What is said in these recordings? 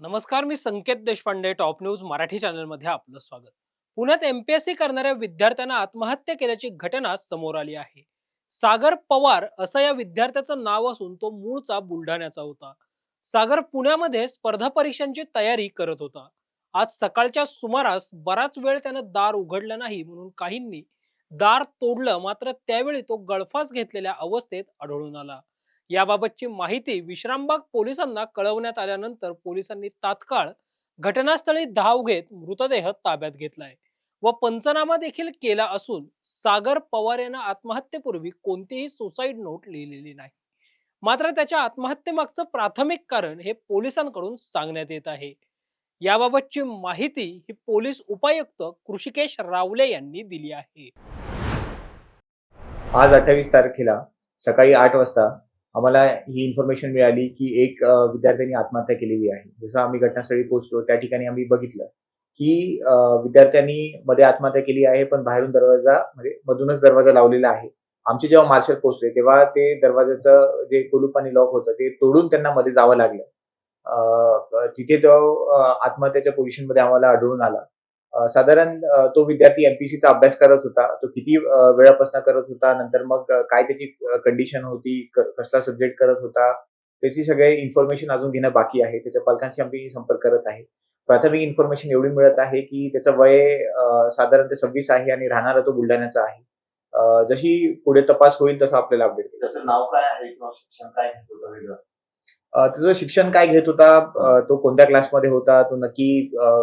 नमस्कार मी Sanket Deshpande top news Marathi चॅनलमध्ये आपलं स्वागत. पुण्यात एमपीएससी करणाऱ्या विद्यार्थ्यांना आत्महत्या केल्याची घटना समोर आली आहे. सागर पवार असं या विद्यार्थ्याचं नाव असून तो मूळचा बुलढाण्याचा होता. सागर पुण्यामध्ये स्पर्धा परीक्षांची तयारी करत होता. आज सकाळच्या सुमारास बराच वेळ त्यानं दार उघडलं नाही म्हणून काहींनी दार तोडलं मात्र त्यावेळी तो गळफास घेतलेल्या अवस्थेत आढळून आला. याबाबतची माहिती विश्रामबाग पोलिसांना कळवण्यात आल्यानंतर पोलिसांनी तात्काळ घटनास्थळी धाव घेत मृतदेह ताब्यात घेतलाय व पंचनामा देखील केला असून सागर पवार यांना आत्महत्येपूर्वी कोणतीही सुसाईड नोट लिहिलेली नाही. मात्र त्याच्या आत्महत्येमागचं प्राथमिक कारण हे पोलिसांकडून सांगण्यात येत आहे. याबाबतची माहिती ही पोलीस उपायुक्त कृषिकेश रावले यांनी दिली आहे. आज अठ्ठावीस तारखेला सकाळी आठ वाजता आम्हाला ही इन्फॉर्मेशन मिळाली की एक विद्यार्थ्यांनी आत्महत्या केलेली आहे. जसं आम्ही घटनास्थळी पोहोचलो त्या ठिकाणी आम्ही बघितलं की विद्यार्थ्यांनी मध्ये आत्महत्या केली आहे पण बाहेरून दरवाजा म्हणजे मधूनच दरवाजा लावलेला आहे. आमचे जेव्हा मार्शल पोहोचले तेव्हा ते दरवाजाचं जे कुलूप आणि लॉक होतं ते तोडून त्यांना मध्ये जावं लागलं. तिथे तो आत्महत्याच्या पोझिशनमध्ये आम्हाला आढळून आला. साधारण तो विद्यार्थी एमपीसीचा अभ्यास करत होता. तो किती वेळापासून करत होता? नंतर मग काय त्याची कंडिशन होती? कसला सब्जेक्ट करत होता? त्याची सगळे इन्फॉर्मेशन अजून घेणं बाकी आहे. त्याच्या पालकांशी आम्ही संपर्क करत आहे. प्राथमिक इन्फॉर्मेशन एवढी मिळत आहे की त्याचं वय साधारण ते सव्वीस आहे आणि राहणारा तो बुलढाण्याचा आहे. जशी पुढे तपास होईल तसं आपल्याला अपडेट त्याचं नाव काय आहे शिक्षण काय त्याचं शिक्षण काय घेत होता? तो कोणत्या क्लासमध्ये होता? तो नक्की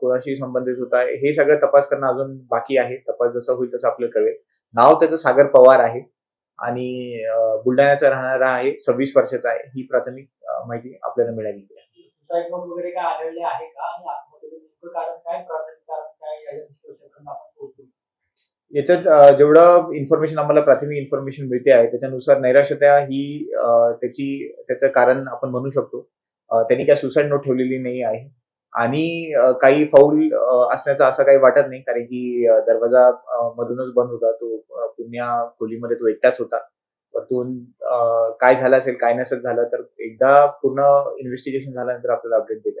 कोणाशी संबंधित होता? हे सगळं तपास करणं अजून बाकी आहे. तपास जसं होईल तसं आपल्याला कळेल. नाव त्याचं सागर पवार आहे. आणि बुलढाण्याचा राहणारा आहे सव्वीस वर्षाचा आहे. ही प्राथमिक माहिती आपल्याला मिळालेली आहे सुसाईड नोट वगैरे काय आढळले आहे का आणि आत्महत्येचं नेमकं कारण काय प्राथमिक कारण काय या निष्कर्षापर्यंत आपण पोहोचू याच्यात जेवढं इन्फॉर्मेशन आम्हाला प्राथमिक इन्फॉर्मेशन मिळते आहे त्याच्यानुसार नैराश्यता ही त्याची त्याचं कारण आपण म्हणू शकतो. त्यांनी काय सुसाईड नोट ठेवलेली नाही आहे. आणि काही फाऊल असण्याचा असं काही वाटत नाही कारण की दरवाजा मधूनच बंद होता. तो पुण्या खोलीमध्ये तो एकटाच होता. वरतून काय झालं असेल काय नसेल झालं तर एकदा पूर्ण इन्व्हेस्टिगेशन झाल्यानंतर आपल्याला अपडेट दिला